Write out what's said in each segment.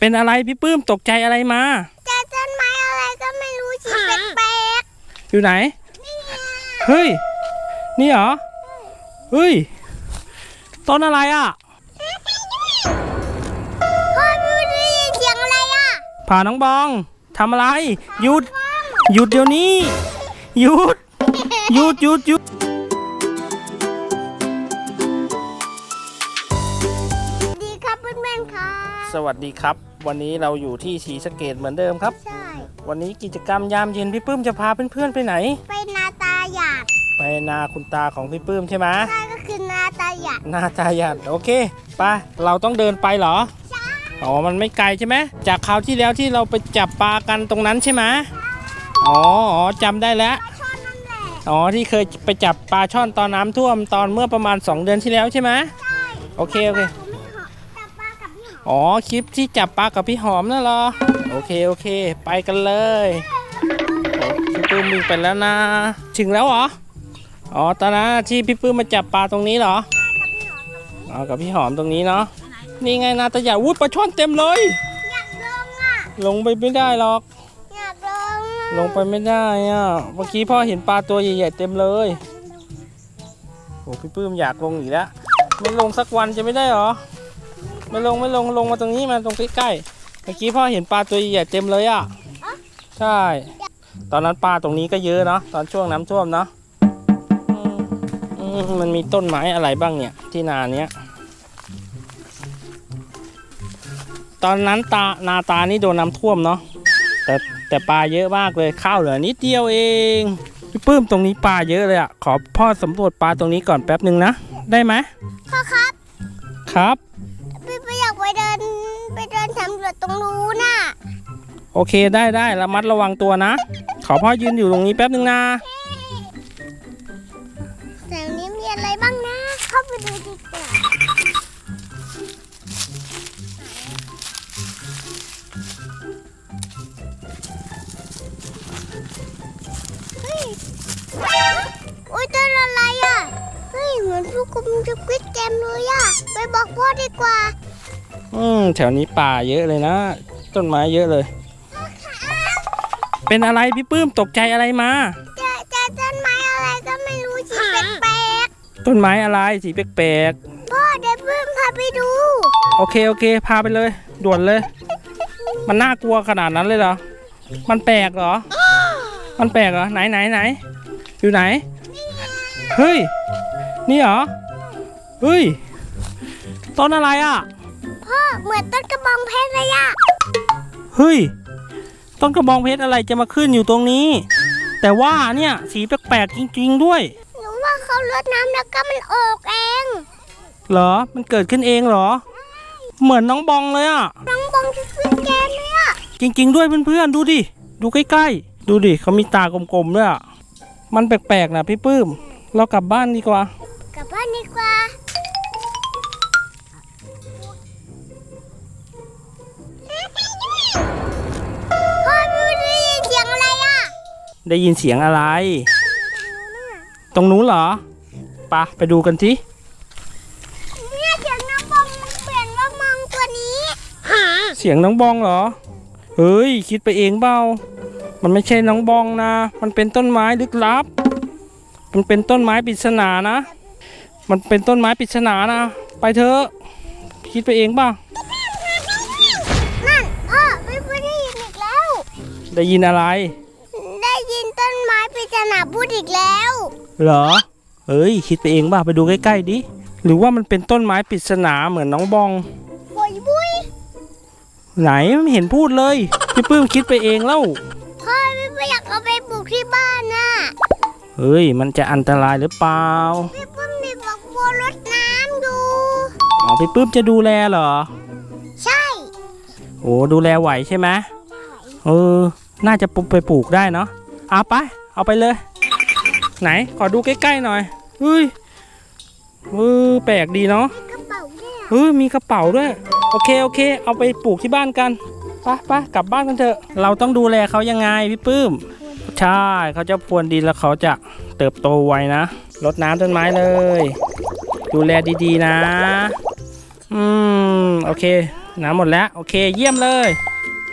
เป็นอะไรพี่ปื้มตกใจอะไรมา เจอต้นไม้อะไรก็ไม่รู้สีแปลกอยู่ไหนๆนี่ไงเฮ้ย นี่เหรอ เฮ้ย ต้นอะไรอะพ่อไม่ได้ยินเสียงอะไรอะผ่าน้องบองทำอะไร หยุด หยุดเดี๋ยวนี้ หยุด หยุดหยุดหยุดดี สวัสดีครับ วันนี้เราอยู่ที่ศรีสะเกดเหมือนเดิมครับ ใช่ วันนี้กิจกรรมยามเย็นพี่ปื้มจะพาเพื่อนๆไปไหน ไปนาตาหยาดไปนาคุณตาของพี่ปื้มใช่ไหมใช่ก็คือนาตาหยาดนาตาหยัดโอเคไปเราต้องเดินไปเหรอใช่อ๋อมันไม่ไกลใช่ไหมจากคราวที่แล้วที่เราไปจับปลากันตรงนั้นใช่ไหมอ๋ออ๋อจำได้แล้วชอบนั่นแหละอ๋อที่เคยไปจับปลาช่อนตอนน้ำท่วมตอนเมื่อประมาณ 2 เดือนที่แล้วใช่ไหมใช่โอเคโอเค อมอ๋อ คลิปที่จับปลากับพี่หอมนั่นเหรอ โอเค โอเค ไปกันเลยโอ้พี่ปื้มวิ่งไปแล้วนะ ถึงแล้วเหรอ อ๋อ ตอนนั้นที่พี่ปื้มมาจับปลาตรงนี้เหรออ๋อกับพี่หอมตรงนี้เนาะ นี่ไงนาตาหยาวุ้ยปลาช่อนเต็มเลย อยากลงอะ ลงไปไม่ได้หรอก อยากลงอะลงไปไม่ได้อะ เมื่อกี้พ่อเห็นปลาตัวใหญ่ๆเต็มเลยโอ้พี่ปื้มอยากลงอีกแล้ว ไม่ลงสักวันจะไม่ได้หรอ ไม่ลงไม่ลงลงมาตรงนี้มาตรงใกล้ๆเมื่อกี้พ่อเห็นปลาตัวใหญ่ๆเต็มเลยอะใช่ ตอนนั้นปลาตรงนี้ก็เยอะเนาะตอนช่วงน้ำท่วมเนาะอืมอืมมันมีต้นไม้อะไรบ้างเนี่ยที่นาเนี้ยตอนนั้นตานาตานี่โดนน้ำท่วมเนาะแต่แต่ปลาเยอะมากเลยข้าวเหลือนิดเดียวเองพี่ปื้มตรงนี้ปลาเยอะเลยอะขอพ่อสำรวจปลาตรงนี้ก่อนแป๊บหนึ่งนะได้ไหมพ่อครับ ครับ สำรวจตรงนู้นน่ะโอเคได้ได้ระมัดระวังตัวนะ ขอพ่อยืนอยู่ตรงนี้แป๊บหนึ่งนะ แถวนี้มีอะไรบ้างนะ เข้าไปดูดีกว่าเฮ้ยอุ้ยต้นอะไรอะ เฮ้ยเหมือนผู้คุมจะควิดเกมเลยอะ ไปบอกพ่อดีกว่า อืมแถวนี้ป่าเยอะเลยนะ ต้นไม้เยอะเลย เป็นอะไรพี่ปื้มตกใจอะไรมาเจอเจอต้นไม้อะไรก็ไม่รู้สีแปลกต้นไม้อะไรสีแปลกๆพ่อเดี๋ยวเพิ่มพาไปดูๆโอเคโอเค พาไปเลย ด่วนเลย มันน่ากลัวขนาดนั้นเลยเหรอ มันแปลกเหรอ มันแปลกเหรอไหนไหนไหนอยู่ไหน เฮ้ย นี่เหรอ เฮ้ย ต้นอะไรอะ พ่อเหมือนต้นกระบองเพชรเลยอะเฮ้ย ต้นกระบองเพชรอะไรจะมาขึ้นอยู่ตรงนี้ แต่ว่าเนี่ยสีแปลกๆจริง ๆ ด้วย หนูว่าเขาลดน้ำแล้วก็มันออกเอง เหรอ มันเกิดขึ้นเองเหรอ เหมือนน้องบองเลยอะน้องบองจะขึ้นแกนเลยอะจริง ๆ ด้วยเพื่อนๆดูดิ ดูใกล้ๆ ดูดิเขามีตากลมๆด้วยอะมันแปลกๆนะพี่ปื้ม เรากลับบ้านดีกว่า กลับบ้านดีกว่า ได้ยินเสียงอะไร ตรงนู้นเหรอปะไปดูกันสิเนี่ยเสียงน้องบองมันเปลี่ยนว่ามองตัวนี้เสียงน้องบองเหรอ เฮ้ย คิดไปเองเปล่ามันไม่ใช่น้องบองนะ มันเป็นต้นไม้ลึกลับ มันเป็นต้นไม้ปริศนานะ มันเป็นต้นไม้ปริศนานะ ไปเถอะ คิดไปเองเปล่านั่นพ่อไม่ได้ยินอีกแล้ว ได้ยินอะไร ได้ยินต้นไม้ปริศ นาพูดอีกแล้ว เหรอเฮ้ย คิดไปเองป่ะไปดูใกล้ๆดิ หรือว่ามันเป็นต้นไม้ปริศนาเหมือนน้องบอง บุยบุยไหนไม่เห็นพูดเลย พี่ปื้มคิดไปเองแล้ว พ่อไม่ไม่อยากเอาไปปลูกที่บ้านน่ะเฮ้ย มันจะอันตรายหรือเปล่า พี่ปุ้มมีบอกบัวรดน้ำดู อ๋อ พี่ปื้มจะดูแลเหรอ ใช่โอ้ดูแลไหวใช่ไหมเออ น่าจะปลูกไปปลูกได้เนาะเอาไป เอาไปเลย ไหนขอดูใกล้ๆหน่อยเฮ้ยเออแปลกดีเนาะกระเป๋าเนี่ยเฮ้ยมีกระเป๋าด้วย โอเคโอเค เอาไปปลูกที่บ้านกันไปไปกลับบ้านกันเถอะ เราต้องดูแลเขายังไงพี่ปื้ม ใช่เขาจะพรวนดินแล้วเขาจะเติบโตไวนะรดน้ำต้นไม้เลย ดูแลดีๆนะ อืมโอเค น้ำหมดแล้ว โอเคเยี่ยมเลย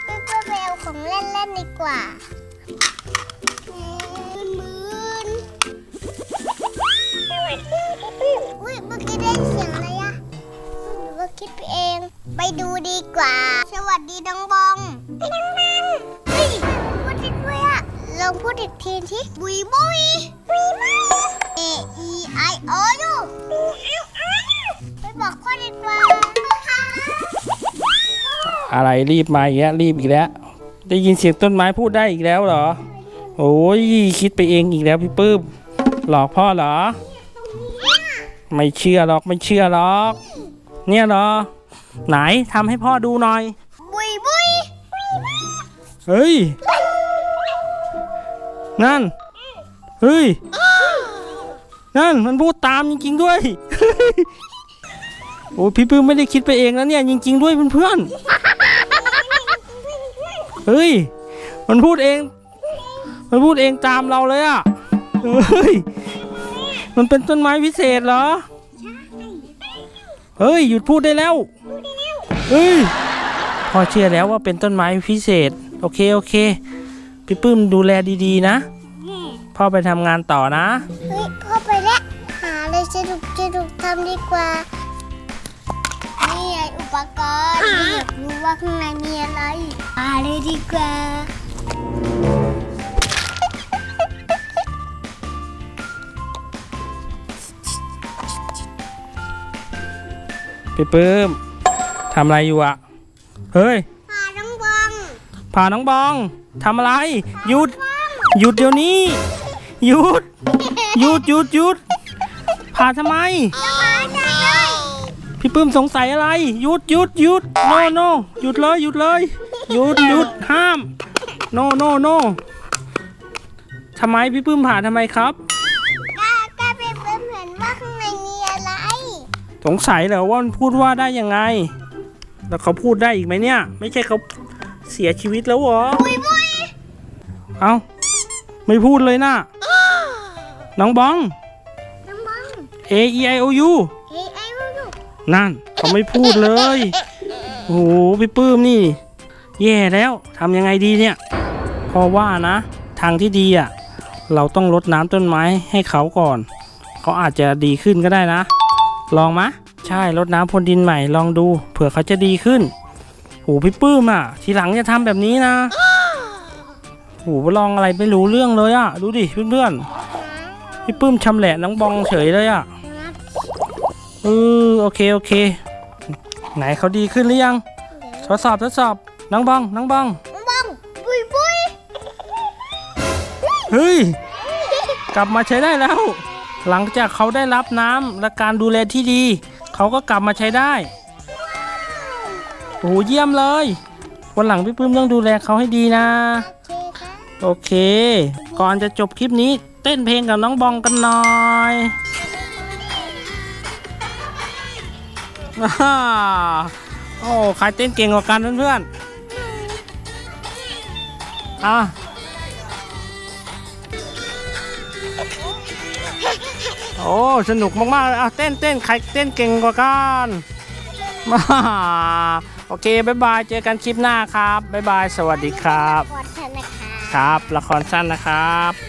พี่เพื่อนไปเอาของเล่นเล่นดีกว่า ไปดูดีกว่า สวัสดีน้องบองน้องบองเฮ้ยพูดอีกด้วยอะลองพูดอีกทีที่บุยบุยบุยบุย A E I O U ไปบอกพ่อดีกว่าอะไรรีบมาอีกแล้วรีบอีกแล้ว ได้ยินเสียงต้นไม้พูดได้อีกแล้วเหรอ โอ้ยคิดไปเองอีกแล้วพี่ปื้มหลอกพ่อเหรอ ไม่เชื่อหรอกไม่เชื่อหรอก เนี่ยเหรอ ไหนทำให้พ่อดูหน่อย บุยบุยเฮ้ย นั่น เฮ้ย นั่นมันพูดตามจริงๆด้วย โอ้พี่ปื้มไม่ได้คิดไปเองแล้วเนี่ยจริง ๆ ด้วยเพื่อนๆเฮ้ย มันพูดเอง มันพูดเองตามเราเลยอะเฮ้ย มันเป็นต้นไม้พิเศษเหรอ เฮ้ย หยุดพูดได้แล้ว เฮ้ยพ่อเชื่อแล้วว่าเป็นต้นไม้พิเศษ โอเคโอเค พี่ปื้มดูแลดีๆนะ พ่อไปทำงานต่อนะ เฮ้ยพ่อไปแล้วหาอะไรสนุกสนุกทำดีกว่า นี่ไงอุปกรณ์อยากรู้ว่าข้างในมีอะไรหาเลยดีกว่า พี่ปื้ม ทำอะไรอยู่อะเฮ้ยหาน้องบองพาน้องบองทำอะไร หยุด หยุดเดี๋ยวนี้ หยุด หยุดหยุดหยุดพาทำไมจะมาจากเลยพี่ปื้มสงสัยอะไร หยุดหยุดหยุดโนโนหยุดเลยหยุดเลยหยุดหยุดห้ามโนโนโนทำไมพี่ปื้มผ่าทำไมครับกล้ากล้าไปเพื่อนเห็นว่าข้างในมีอะไร สงสัยเหรอว่ามันพูดว่าได้ยังไง แล้วเขาพูดได้อีกไหมเนี่ย ไม่ใช่เขาเสียชีวิตแล้วเหรอบุยบุยเอ้าไม่พูดเลยนะน้องบอง น้องบอง A E I O U เฮ้ยไอ้ลูกนั่นเขาไม่พูดเลยโอ้โหพี่ปื้มนี่ แย่แล้วทำยังไงดีเนี่ยเพราะว่านะ ทางที่ดีอะ เราต้องรดน้ำต้นไม้ให้เขาก่อน เขาอาจจะดีขึ้นก็ได้นะ ลองมะ ใช่รดน้ำพรวนดินใหม่ลองดู เผื่อเขาจะดีขึ้นโอ้พี่ปื้มอะ ทีหลังจะทำแบบนี้นะโอ้ลองอะไรไม่รู้เรื่องเลยอะ ดูดิเพื่อนๆพี่ปื้มชำแหละน้องบองเฉยเลยอะเออโอเคโอเค ไหนเขาดีขึ้นหรือยังทดสอบทดสอบน้องบองน้องบองน้องบองบุยบุยเฮ้ยกลับมาใช้ได้แล้ว หลังจากเขาได้รับน้ำและการดูแลที่ดี เขาก็กลับมาใช้ได้โอ้โหเยี่ยมเลยวันหลังพี่ปื้มต้องดูแลเขาให้ดีนะ โอเค ก่อนจะจบคลิปนี้เต้นเพลงกับน้องบองกันหน่อยอ่าโอ้ใครเต้นเก่งกว่ากันเพื่อนๆอะ โอ้สนุกมากๆเลยอะเต้นเต้นใครเต้นเก่งกว่ากันมาโอเคบ๊ายบายเจอกันคลิปหน้าครับบ๊ายบายสวัสดีครับขอโทษนะคะ ครับ ละครสั้นนะครับ